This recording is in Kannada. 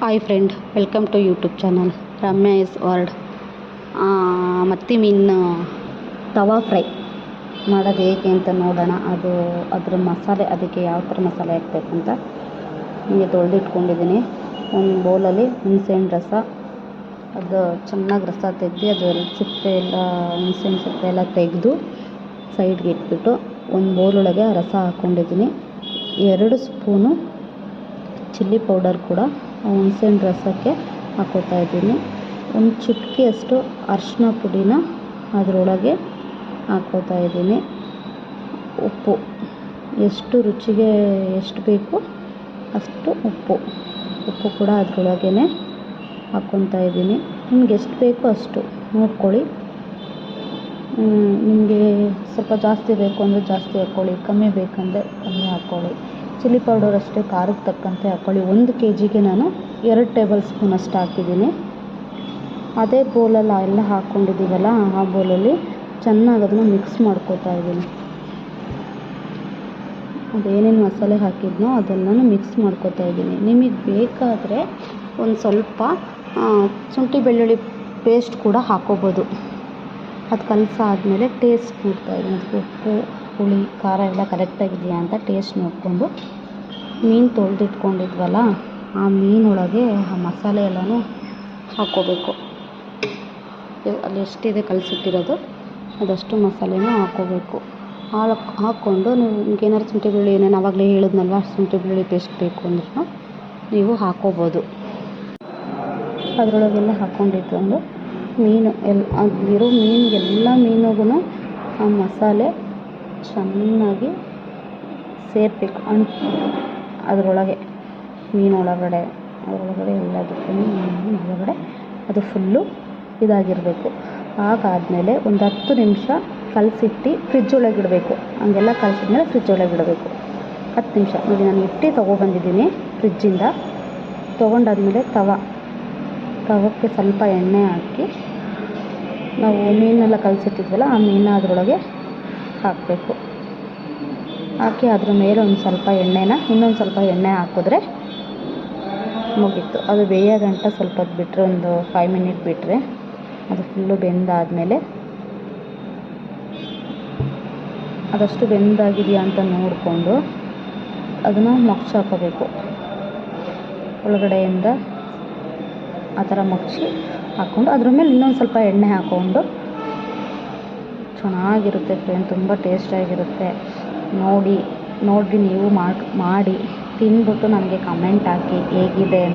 Hi friend welcome to YouTube channel Ramya is world ಮತ್ತಿ ಮೀನು ತವಾ ಫ್ರೈ ಮಾಡೋದು ಹೇಗೆ ಅಂತ ನೋಡೋಣ. ಅದು ಅದ್ರ ಮಸಾಲೆ, ಅದಕ್ಕೆ ಯಾವ ಥರ ಮಸಾಲೆ ಹಾಕ್ಬೇಕು ಅಂತ ಹೀಗೆ ತೊಳೆದಿಟ್ಕೊಂಡಿದ್ದೀನಿ. ಒಂದು ಬೌಲಲ್ಲಿ ಹುಣಸೆಹಣ್ಣು ರಸ, ಅದು ಚೆನ್ನಾಗಿ ರಸ ತೆಗೆದು ಅದು ಸಿಪ್ಪೆ ಎಲ್ಲ, ಹುಣಸೆಹಣ್ಣು ಸಿಪ್ಪೆ ಎಲ್ಲ ತೆಗೆದು ಸೈಡ್ಗೆ ಇಟ್ಬಿಟ್ಟು ಒಂದು ಬೌಲೊಳಗೆ ರಸ ಹಾಕ್ಕೊಂಡಿದ್ದೀನಿ. ಎರಡು ಸ್ಪೂನು ಚಿಲ್ಲಿ ಪೌಡರ್ ಕೂಡ ಹುಣಸೆಹಣ್ಣು ರಸಕ್ಕೆ ಹಾಕೋತಾ ಇದ್ದೀನಿ. ಒಂದು ಚಿಟಿಕೆಯಷ್ಟು ಅರಿಶಿನ ಪುಡಿನ ಅದರೊಳಗೆ ಹಾಕೋತಾ ಇದ್ದೀನಿ. ಉಪ್ಪು, ಎಷ್ಟು ರುಚಿಗೆ ಎಷ್ಟು ಬೇಕು ಅಷ್ಟು ಉಪ್ಪು. ಉಪ್ಪು ಕೂಡ ಅದರೊಳಗೇ ಹಾಕ್ಕೊತಾ ಇದ್ದೀನಿ. ನಿಮ್ಗೆ ಎಷ್ಟು ಬೇಕೋ ಅಷ್ಟು ನೋಡ್ಕೊಳ್ಳಿ. ನಿಮಗೆ ಸ್ವಲ್ಪ ಜಾಸ್ತಿ ಬೇಕು ಅಂದರೆ ಜಾಸ್ತಿ ಹಾಕ್ಕೊಳ್ಳಿ ಕಮ್ಮಿ ಬೇಕಂದರೆ ಕಮ್ಮಿ ಹಾಕ್ಕೊಳ್ಳಿ ಚಿಲ್ಲಿ ಪೌಡರ್ ಅಷ್ಟೇ, ಖಾರಕ್ಕೆ ತಕ್ಕಂತೆ ಹಾಕ್ಕೊಳ್ಳಿ ಒಂದು ಕೆ ಜಿಗೆ ನಾನು ಎರಡು ಟೇಬಲ್ ಸ್ಪೂನ್ ಅಷ್ಟು ಹಾಕಿದ್ದೀನಿ. ಅದೇ ಬೌಲಲ್ಲಿ ಎಲ್ಲ ಹಾಕ್ಕೊಂಡಿದ್ದೀವಲ್ಲ ಆ ಬೌಲಲ್ಲಿ ಚೆನ್ನಾಗಿ ಅದನ್ನು ಮಿಕ್ಸ್ ಮಾಡ್ಕೋತಾ ಇದ್ದೀನಿ. ಅದೇನೇನು ಮಸಾಲೆ ಹಾಕಿದ್ನೋ ಅದೆಲ್ಲನೂ ಮಿಕ್ಸ್ ಮಾಡ್ಕೋತಾ ಇದ್ದೀನಿ. ನಿಮಗೆ ಬೇಕಾದರೆ ಒಂದು ಸ್ವಲ್ಪ ಶುಂಠಿ ಬೆಳ್ಳುಳ್ಳಿ ಪೇಸ್ಟ್ ಕೂಡ ಹಾಕ್ಕೋಬೋದು ಅದು ಕಲಸಾದ್ಮೇಲೆ ಟೇಸ್ಟ್ ನೋಡ್ತಾ ಇದ್ದೀನಿ. ಅದಕ್ಕೆ ಉಪ್ಪು ಹುಳಿ, ಖಾರ ಎಲ್ಲ ಕರೆಕ್ಟಾಗಿದೆಯಾ ಅಂತ ಟೇಸ್ಟ್ ನೋಡಿಕೊಂಡು ಮೀನು ತೊಳೆದಿಟ್ಕೊಂಡಿದ್ವಲ್ಲ, ಆ ಮೀನೊಳಗೆ ಆ ಮಸಾಲೆ ಎಲ್ಲನೂ ಹಾಕ್ಕೋಬೇಕು. ಅಲ್ಲಿ ಎಷ್ಟಿದೆ ಕಲಸಿಟ್ಟಿರೋದು ಅದಷ್ಟು ಮಸಾಲೆನೂ ಹಾಕ್ಕೋಬೇಕು. ಹಾಕ್ ಹಾಕ್ಕೊಂಡು ನೀವು ನಿಮ್ಗೇನಾದ್ರು ಶುಂಠಿ ಬೆಳ್ಳುಳ್ಳಿ ಏನೇನು ಆವಾಗಲೇ ಹೇಳಿದ್ನಲ್ವ ಶುಂಠಿ ಬೆಳ್ಳುಳ್ಳಿ ಪೇಸ್ಟ್ ಬೇಕು ಅಂದ್ರೂ ನೀವು ಹಾಕ್ಕೋಬೋದು. ಅದರೊಳಗೆಲ್ಲ ಹಾಕ್ಕೊಂಡಿಟ್ಕೊಂಡು ಮೀನು ಎಲ್ಲ ಅಲ್ಲಿರೋ ಮೀನು ಎಲ್ಲ ಮೀನಿಗೂ ಆ ಮಸಾಲೆ ಚೆನ್ನಾಗಿ ಸೇರಬೇಕು. ಅಣ್ ಅದರೊಳಗೆ ಮೀನೊಳಗಡೆ ಅದರೊಳಗಡೆ ಎಲ್ಲದಕ್ಕೂ ಒಳಗಡೆ ಅದು ಫುಲ್ಲು ಇದಾಗಿರಬೇಕು. ಹಾಗಾದಮೇಲೆ ಒಂದು ಹತ್ತು ನಿಮಿಷ ಕಲಸಿಟ್ಟು ಫ್ರಿಜ್ ಒಳಗೆ ಇಡಬೇಕು. ಹಂಗೆಲ್ಲ ಕಲಸಿದ್ಮೇಲೆ ಫ್ರಿಜ್ ಒಳಗೆ ಇಡಬೇಕು. ಹತ್ತು ನಿಮಿಷ. ನೋಡಿ, ನಾನು ಇಟ್ಟು ತೊಗೊಬಂದಿದ್ದೀನಿ ಫ್ರಿಜ್ಜಿಂದ ತೊಗೊಂಡಾದಮೇಲೆ ತವ. ತವಕ್ಕೆ ಸ್ವಲ್ಪ ಎಣ್ಣೆ ಹಾಕಿ ನಾವು ಮೀನೆಲ್ಲ ಕಲಸಿಟ್ಟಿದ್ವಲ್ಲ, ಆ ಮೀನು ಅದರೊಳಗೆ ಹಾಕಬೇಕು. ಹಾಕಿ ಅದ್ರ ಮೇಲೆ ಒಂದು ಸ್ವಲ್ಪ ಎಣ್ಣೆನ, ಇನ್ನೊಂದು ಸ್ವಲ್ಪ ಎಣ್ಣೆ ಹಾಕಿದ್ರೆ ಮುಗೀತು. ಅದು ಬೇಯೋ ಗಂಟ ಸ್ವಲ್ಪ ಹೊತ್ತು ಬಿಟ್ಟರೆ ಒಂದು ಫೈವ್ ಮಿನಿಟ್ ಬಿಟ್ಟರೆ ಅದು ಫುಲ್ಲು ಬೆಂದಾದಮೇಲೆ ಅದಷ್ಟು ಬೆಂದಾಗಿದೆಯಾ ಅಂತ ನೋಡಿಕೊಂಡು ಅದನ್ನು ಮಗ್ಚ್ ಹಾಕೋಬೇಕು. ಒಳಗಡೆಯಿಂದ ಆ ಥರ ಮಗ್ಚಿ ಹಾಕ್ಕೊಂಡು ಅದ್ರ ಮೇಲೆ ಇನ್ನೊಂದು ಸ್ವಲ್ಪ ಎಣ್ಣೆ ಹಾಕ್ಕೊಂಡು ಚೆನ್ನಾಗಿರುತ್ತೆ ಫ್ರೆಂಡ್ ತುಂಬ ಟೇಸ್ಟಾಗಿರುತ್ತೆ ನೋಡಿ ನೋಡಿ ನೀವು ಮಾಡಿ ತಿಂದ್ಬಿಟ್ಟು ನನಗೆ ಕಮೆಂಟ್ ಹಾಕಿ ಹೇಗಿದೆ